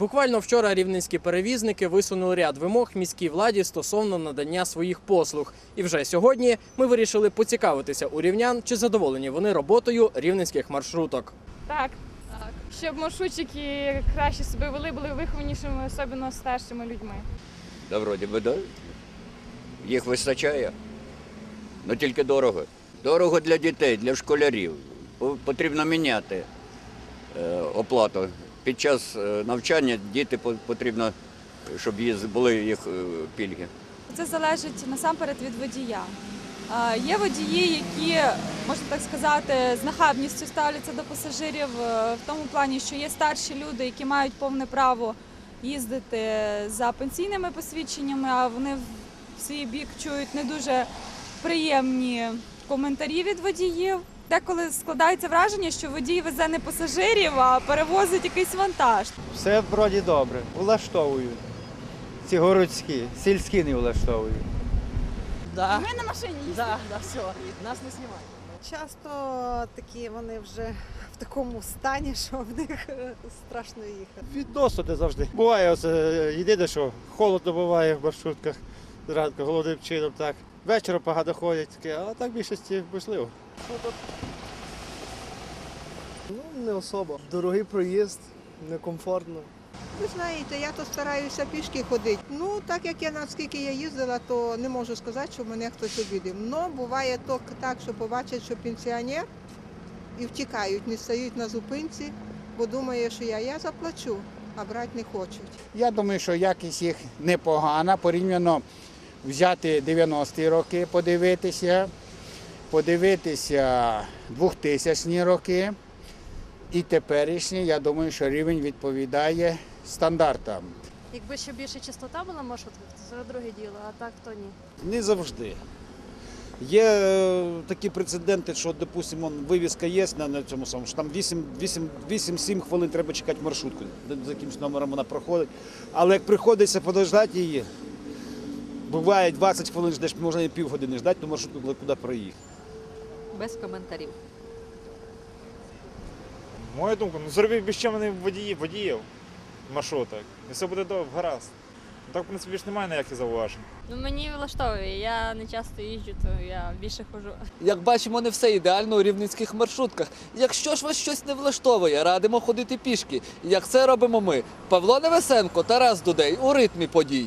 Буквально вчора рівненські перевізники висунули ряд вимог міській владі стосовно надання своїх послуг. І вже сьогодні ми вирішили поцікавитися у рівнян, чи задоволені вони роботою рівненських маршруток. Так. так. Щоб маршрутчики краще себе вели, були вихованішими, особливо старшими людьми. Да, вроді би, да. Їх вистачає. Ну тільки дорого. Дорого для дітей, для школярів. Потрібно міняти е, оплату. Під час е, навчання діти потрібно, щоб були їх е, пільги. Це залежить насамперед від водія. Є водії, які, можна так сказати, з нахабністю ставляться до пасажирів е, в тому плані, що є старші люди, які мають повне право їздити за пенсійними посвідченнями, а вони в свій бік чують не дуже приємні коментарі від водіїв. Деколи складається враження, що водій везе не пасажирів, а перевозить якийсь вантаж. Все вроді добре, влаштовують. Ці городські, сільські не влаштовують. Да. Ми на машині їздимо. Да, да, все. Нас не знімають. Часто такі вони вже в такому стані, що в них е, страшно їхати. Відносно не завжди. Буває, е, єдине, що холодно буває в маршрутках зранку, головним чином так. Вечором погано ходять, таке, а так більшості можливо. Ну, не особо. Дорогий проїзд, некомфортно. Ви знаєте, я то стараюся пішки ходити. Ну, так як я наскільки я їздила, то не можу сказати, що мене хтось обідив. Ну, буває то так, що побачать, що пенсіонер і втікають, не стають на зупинці, бо думає, що я, я заплачу, а брати не хочуть. Я думаю, що якість їх непогана, порівняно взяти 90-ті роки, подивитися, подивитися 2000-ні роки і теперішні, я думаю, що рівень відповідає стандартам. Якби ще більше частота була маршрутках, то це друге діло, а так то ні. Не завжди. Є е, такі прецеденти, що, допустимо, вивіска є на, на цьому самому, що там 8-7 хвилин треба чекати маршрутку, за якимось номером вона проходить. Але як приходиться подождати її, буває 20 хвилин ждеш, можна і півгодини ждати, то маршрутку куди- куди проїхати. Без коментарів. Моя думка, ну зробіть біщемних водіїв, водіїв маршруток. І все буде добре, гаразд. Так, в принципі, більш немає ніяких зауважень. Ну мені влаштовує. Я не часто їжджу, то я більше ходжу. Як бачимо, не все ідеально у рівненських маршрутках. Якщо ж вас щось не влаштовує, радимо ходити пішки. Як це робимо ми? Павло Невесенко, Тарас Дудей у ритмі подій.